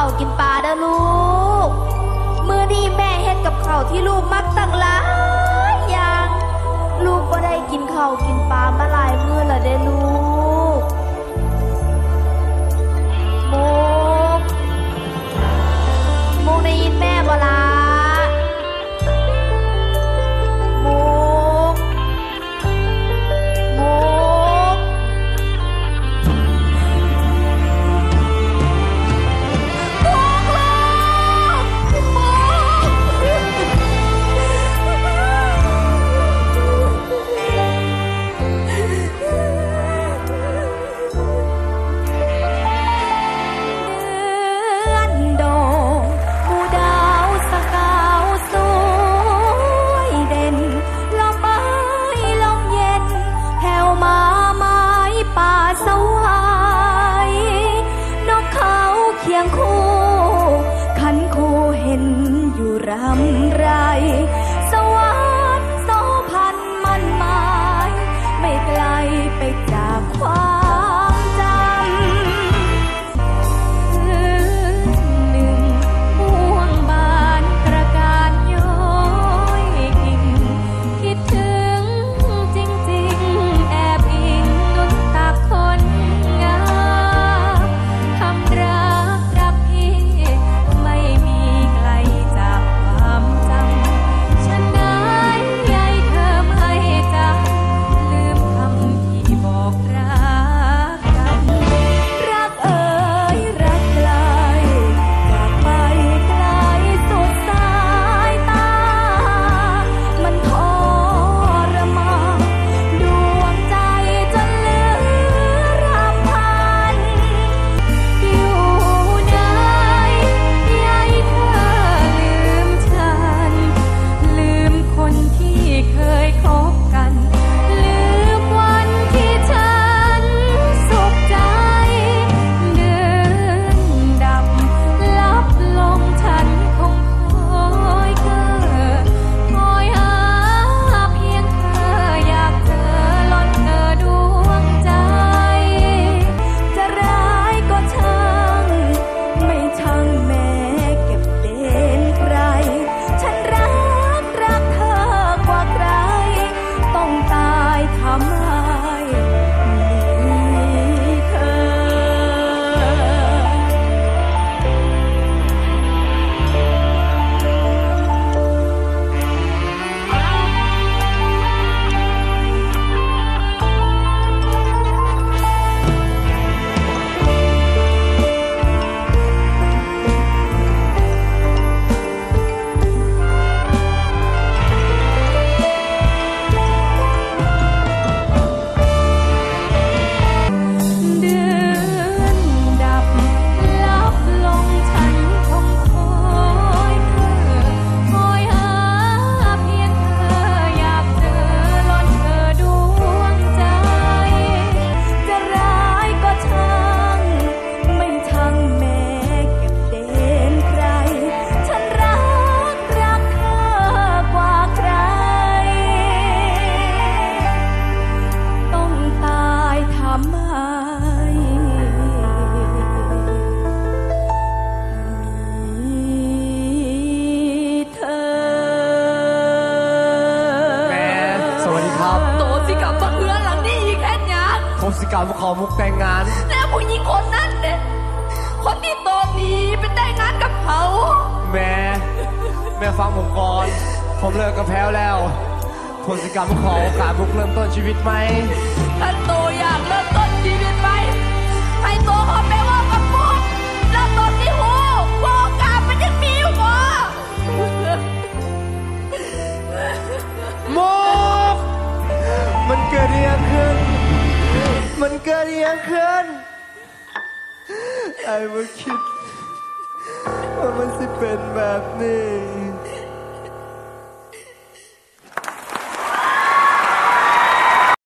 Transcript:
ากินปลาเด้อลูก มือนี้แม่เฮ็ดกับข้าวที่ลูกมักตั้งหลายอย่าง ลูกบ่ได้กินข้าวกิน ครับโตสิกับบักเอือหลังนี่อีกแค่งานคงสิกับขอมุกแต่งงาน แล้วผู้หญิงคนนั้นเนี่ยคนที่โตนี้เป็นแต่งงานกับเขาแม่แม่ฟังผมก่อนผมเลิกกับแพ้แล้ว คนสิกับขอโอกาสมุกเริ่มต้นชีวิตไหมถ้าโตอยากเริ่มต้น นกิดย่างขึ้นไอ้บ่คิดว่ามันสิเป็นแบบนี้